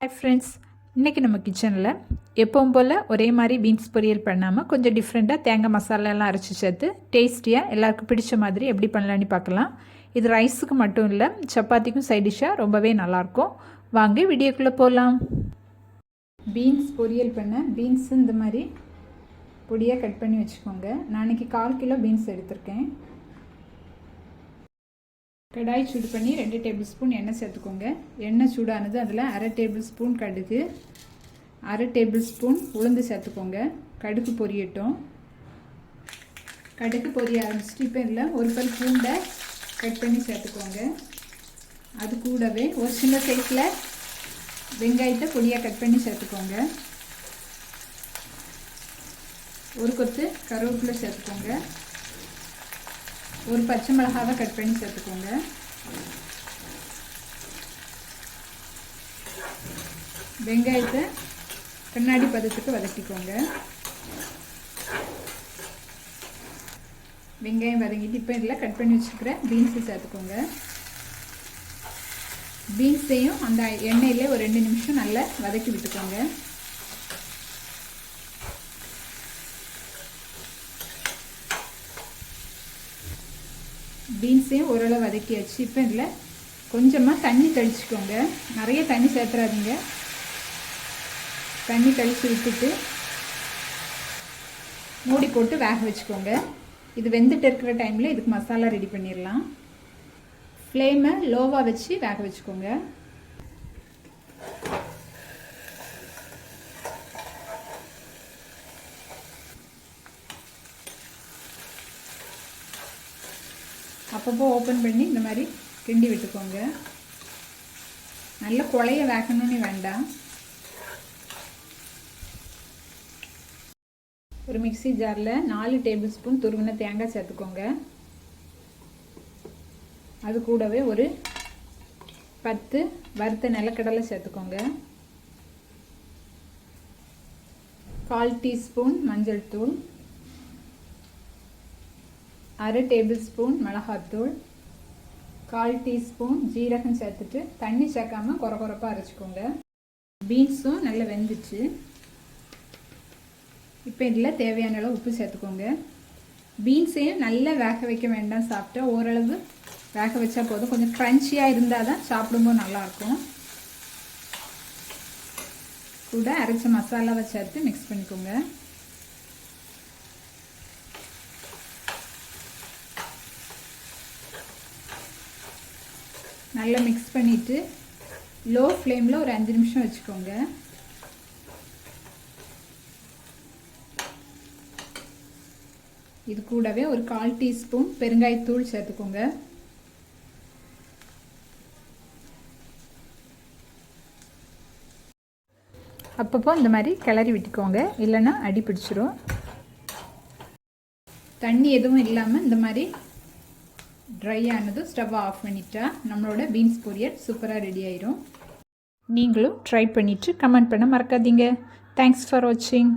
Hi friends இன்றைக்கி நம்ம கிச்சனில் எப்பவும் போல் ஒரே மாதிரி பீன்ஸ் பொரியல் பண்ணாமல் கொஞ்சம் டிஃப்ரெண்ட்டாக தேங்காய் மசாலா எல்லாம் அரைச்சி சேர்த்து டேஸ்டியாக எல்லாருக்கும் பிடிச்ச மாதிரி எப்படி பண்ணலான்னு பார்க்கலாம். இது ரைஸுக்கு மட்டும் இல்லை சப்பாத்திக்கும் சைட் டிஷ்ஷாக ரொம்பவே நல்லாயிருக்கும் வாங்க வீடியோக்குள்ளே போகலாம் பீன்ஸ் பொரியல் பண்ண பீன்ஸ் இந்த மாதிரி பொடியாக கட் பண்ணி வச்சுக்கோங்க. நான் இன்றைக்கி கால் கிலோ பீன்ஸ் எடுத்திருக்கேன். கடாய் சூடு பண்ணி ரெண்டு டேபிள் ஸ்பூன் எண்ணெய் சேர்த்துக்கோங்க. எண்ணெய் சூடானது அதில் அரை டேபிள் ஸ்பூன் கடுகு அரை டேபிள் ஸ்பூன் உளுந்து சேர்த்துக்கோங்க. கடுகு பொரியட்டும். கடுகு பொரிய ஆரம்பிச்சுட்டு இப்போ இதில் ஒரு பல் பூண்டை கட் பண்ணி சேர்த்துக்கோங்க. அது கூடவே ஒரு சின்ன சைஸில் வெங்காயத்தை பொடியாக கட் பண்ணி சேர்த்துக்கோங்க. ஒரு கொத்து கருவேப்பிலை சேர்த்துக்கோங்க. ஒரு பச்சை மிளகாவை கட் பண்ணி சேர்த்துக்கோங்க. வெங்காயத்தை கண்ணாடி பதத்துக்கு வதக்கிக்கோங்க. வெங்காயம் வதங்கிட்டு இப்போ இதில் கட் பண்ணி வச்சுருக்கிற பீன்ஸை சேர்த்துக்கோங்க. பீன்ஸையும் அந்த எண்ணெயில் ஒரு ரெண்டு நிமிஷம் நல்லா வதக்கி விட்டுக்கோங்க. பீன்ஸையும் ஓரளவு வதக்கியாச்சு இப்போ இதில் கொஞ்சமாக தண்ணி தெளிச்சுக்கோங்க. நிறைய தண்ணி சேர்த்துறாதீங்க. தண்ணி தெளித்து விட்டுட்டு மூடி போட்டு வேக வச்சுக்கோங்க. இது வெந்துட்டு இருக்கிற டைமில் இதுக்கு மசாலா ரெடி பண்ணிடலாம். ஃப்ளேமை லோவாக வச்சு வேக வச்சுக்கோங்க. அப்பப்போ ஓப்பன் பண்ணி இந்த மாதிரி கிண்டி விட்டுக்கோங்க. நல்ல குழைய வேகணும்னு வேண்டாம். ஒரு மிக்சி ஜாரில் நாலு டேபிள் ஸ்பூன் துருவின தேங்காய் சேர்த்துக்கோங்க. அது கூடவே ஒரு பத்து வறுத்த நிலக்கடலை சேர்த்துக்கோங்க. கால் டீஸ்பூன் மஞ்சள் தூள். அரை டேபிள் ஸ்பூன் மிளகாத்தூள் கால் டீஸ்பூன் ஜீரகம் சேர்த்துட்டு தண்ணி சேர்க்காமல் குறை குறைப்பாக அரைச்சிக்கோங்க. பீன்ஸும் நல்லா வெந்துச்சு. இப்போ இதில் தேவையான அளவு உப்பு சேர்த்துக்கோங்க. பீன்ஸையும் நல்லா வேக வைக்க வேண்டாம் சாப்பிட்டா ஓரளவு வேக வச்சா போதும். கொஞ்சம் க்ரன்ச்சியாக இருந்தால் தான் சாப்பிடும்போது நல்லாயிருக்கும். கூட அரைச்ச மசாலாவை சேர்த்து மிக்ஸ் பண்ணிக்கோங்க. நல்லா மிக்ஸ் பண்ணிவிட்டு லோ ஃப்ளேமில் ஒரு அஞ்சு நிமிஷம் வச்சுக்கோங்க. இது கூடவே ஒரு கால் டீஸ்பூன் பெருங்காயத்தூள் சேர்த்துக்கோங்க. அப்பப்போ இந்த மாதிரி கிளறி விட்டுக்கோங்க. இல்லைன்னா அடி பிடிச்சிரும். தண்ணி எதுவும் இல்லாமல் இந்த மாதிரி ட்ரை ஆனதும் ஸ்டவ்வை ஆஃப் பண்ணிட்டா நம்மளோட பீன்ஸ் பொரியல் சூப்பராக ரெடி ஆயிரும். நீங்களும் ட்ரை பண்ணிவிட்டு கமெண்ட் பண்ண மறக்காதீங்க. தேங்க்ஸ் ஃபார் வாட்சிங்